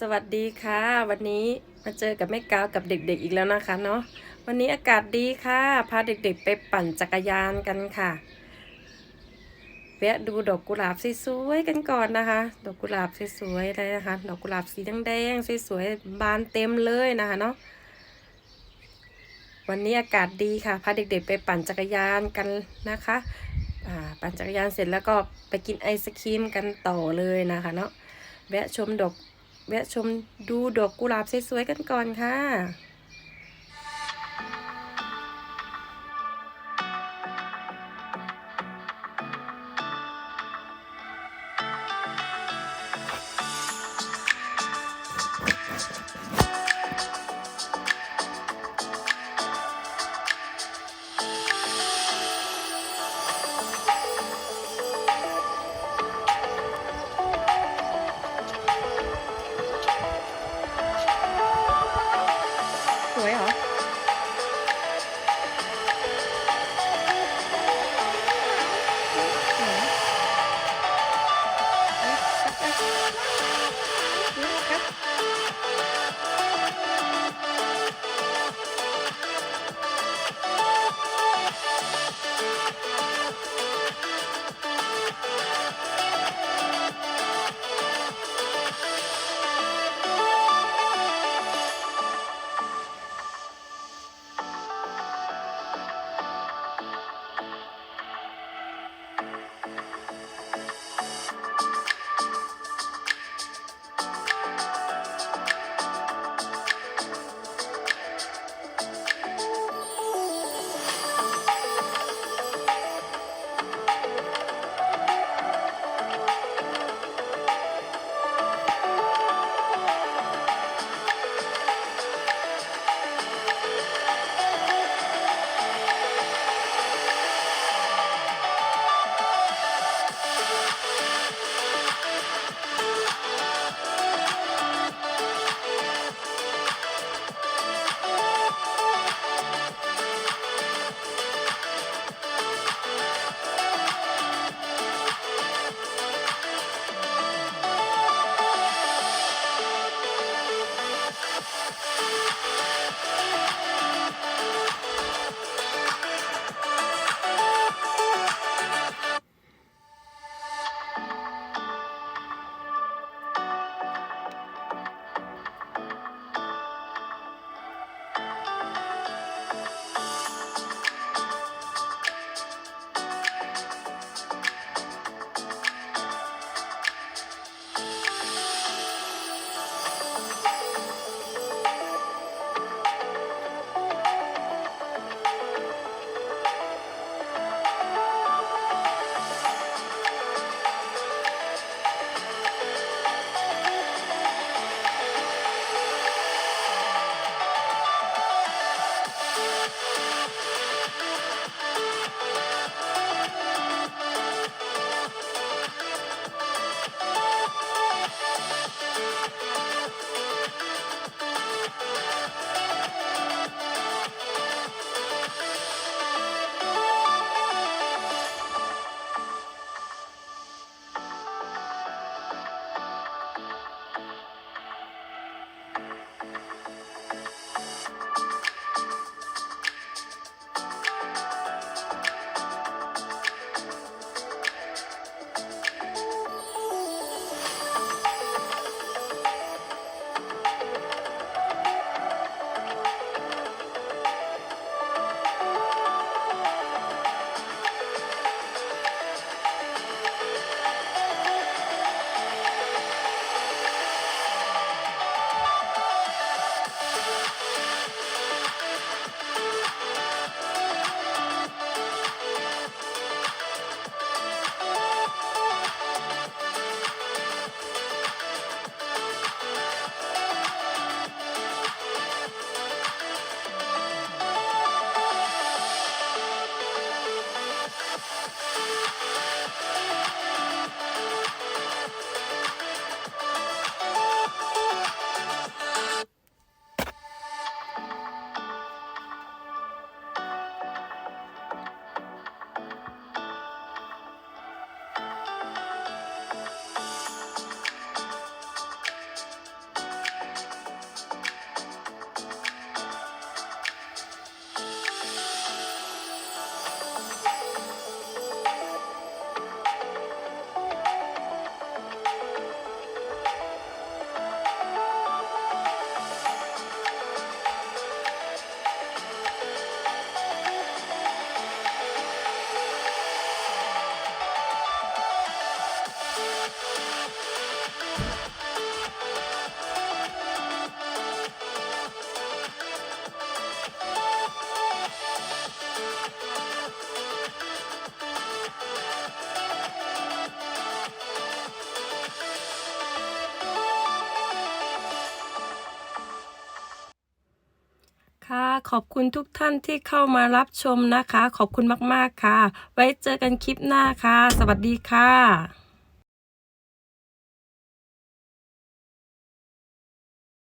สวัสดีค่ะ วันนี้มาเจอกับแม่กาวกับเด็กๆอีกแล้วนะคะเนาะวันนี้อากาศดีค่ะ พาเด็กๆไปปั่นจักรยานกันค่ะแวะดูดอกกุหลาบสวยๆกันก่อนนะคะ ดอกกุหลาบสวยๆเลยนะคะ ดอกกุหลาบสีแดงๆสวยๆบานเต็มเลยนะคะเนาะวันนี้อากาศดีค่ะพาเด็กๆไปปั่นจักรยานกันนะคะปั่นจักรยานเสร็จแล้วก็ไปกินไอศครีมกันต่อเลยนะคะเนาะแวะชมดอก แวะชมดูดอกกุหลาบสวยๆกันก่อนค่ะ ขอบคุณทุกท่านที่เข้ามารับชมนะคะ ขอบคุณมากๆค่ะ ไว้เจอกันคลิปหน้าค่ะ สวัสดีค่ะ